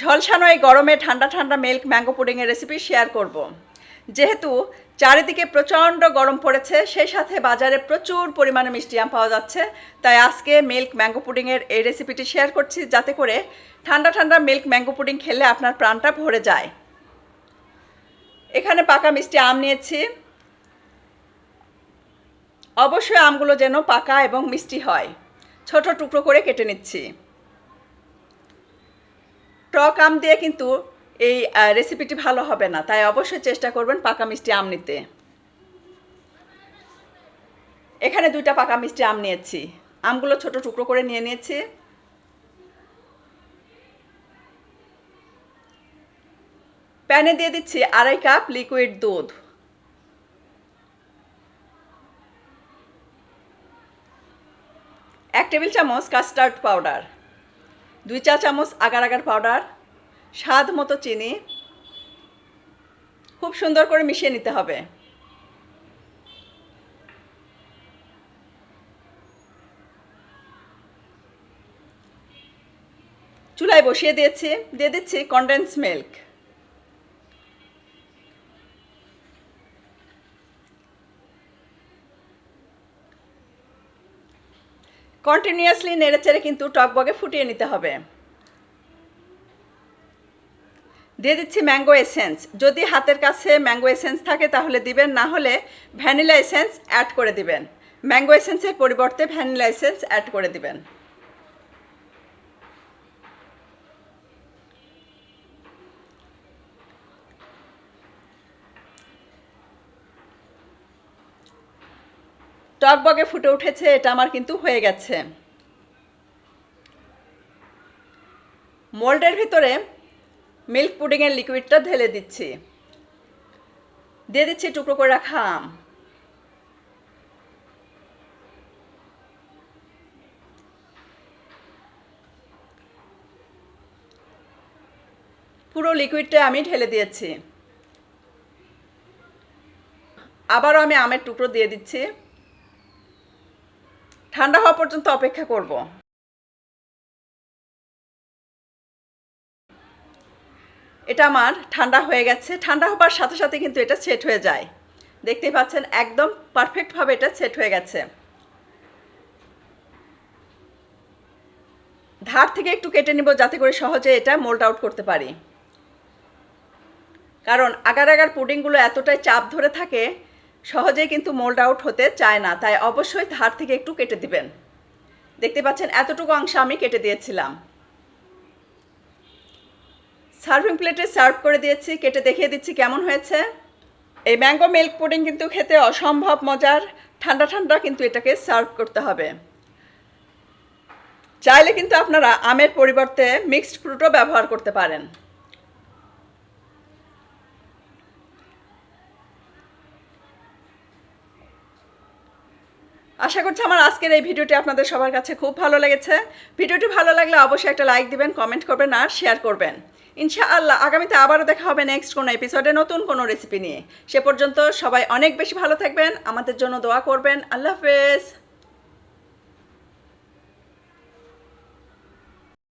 ঝলসানো এই গরমে ঠান্ডা ঠান্ডা মিল্ক ম্যাঙ্গো পুডিংয়ের রেসিপি শেয়ার করব। যেহেতু চারিদিকে প্রচণ্ড গরম পড়েছে সেই সাথে বাজারে প্রচুর পরিমাণে মিষ্টি আম পাওয়া যাচ্ছে, তাই আজকে মিল্ক ম্যাঙ্গো পুডিংয়ের এই রেসিপিটি শেয়ার করছি, যাতে করে ঠান্ডা ঠান্ডা মিল্ক ম্যাঙ্গো পুডিং খেলে আপনার প্রাণটা ভরে যায়। এখানে পাকা মিষ্টি আম নিয়েছি। অবশ্যই আমগুলো যেন পাকা এবং মিষ্টি হয়। ছোট টুকরো করে কেটে নিচ্ছি। টক আম দিয়ে কিন্তু এই রেসিপিটি ভালো হবে না। তাই অবশ্যই চেষ্টা করবেন পাকা মিষ্টি আম নিতে। এখানে দুইটা পাকা মিষ্টি আম নিয়েছি। আমগুলো ছোট টুকরো করে নিয়ে নিয়েছি। প্যানে দিয়ে দিচ্ছি আড়াই কাপ লিকুইড দুধ। এক টেবিল চামচ কাস্টার্ড পাউডার দুই চা চামচ আগার আগার পাউডার স্বাদ মতো চিনি, খুব সুন্দর করে মিশিয়ে নিতে হবে। চুলায় বসিয়ে দিয়েছি, দিয়ে দিচ্ছি কনডেন্স মিল্ক কন্টিনিউয়াসলি নেড়েচেড়ে কিন্তু টকবগে ফুটিয়ে নিতে হবে। দিয়ে দিচ্ছি ম্যাঙ্গো এসেন্স। যদি হাতের কাছে ম্যাঙ্গো এসেন্স থাকে তাহলে দিবেন, না হলে ভ্যানিলা এসেন্স অ্যাড করে দিবেন। ম্যাঙ্গো এসেন্সের পরিবর্তে ভ্যানিলা এসেন্স অ্যাড করে দিবেন। টকবগে ফুটে উঠেছে, এটা আমার কিন্তু হয়ে গেছে। মোল্ডের ভিতরে মিল্ক পুডিংয়ের লিকুইডটা ঢেলে দিচ্ছি। দিয়ে দিচ্ছি টুকরো করে রাখা আম। পুরো লিকুইডটা আমি ঢেলে দিয়েছি। আবারও আমি আমের টুকরো দিয়ে দিচ্ছি। ঠান্ডা হওয়া পর্যন্ত অপেক্ষা করব। এটা আমার, ঠান্ডা হয়ে গেছে। ঠান্ডা হবার সাথে সাথে কিন্তু এটা সেট হয়ে যায়। দেখতেই পাচ্ছেন, একদম পারফেক্টভাবে এটা সেট হয়ে গেছে। ধার থেকে একটু কেটে নিব যাতে করে সহজে এটা মোল্ড আউট করতে পারি। কারণ আগার আগার পুডিংগুলো এতটাই চাপ ধরে থাকে সহজেই কিন্তু মোল্ড আউট হতে চায় না, তাই অবশ্যই ধার থেকে একটু কেটে দিবেন। দেখতে পাচ্ছেন, এতটুকু অংশ আমি কেটে দিয়েছিলাম। সার্ভিং প্লেটে সার্ভ করে দিয়েছি, কেটে দেখিয়ে দিচ্ছি কেমন হয়েছে। এই ম্যাঙ্গো মিল্ক পুডিং কিন্তু খেতে অসম্ভব মজার, ঠান্ডা ঠান্ডা কিন্তু এটাকে সার্ভ করতে হবে। চাইলে কিন্তু আপনারা আমের পরিবর্তে মিক্সড ফ্রুটও ব্যবহার করতে পারেন। আশা করছি আমার আজকের এই ভিডিওটি আপনাদের সবার কাছে খুব ভালো লেগেছে। ভিডিওটি ভালো লাগলে অবশ্যই একটা লাইক দিবেন, কমেন্ট করবেন আর শেয়ার করবেন। ইনশাআল্লাহ আগামীতে আবারও দেখা হবে নেক্সট কোনো এপিসোডে নতুন কোনো রেসিপি নিয়ে। সে পর্যন্ত সবাই অনেক বেশি ভালো থাকবেন, আমাদের জন্য দোয়া করবেন। আল্লাহ হাফেজ।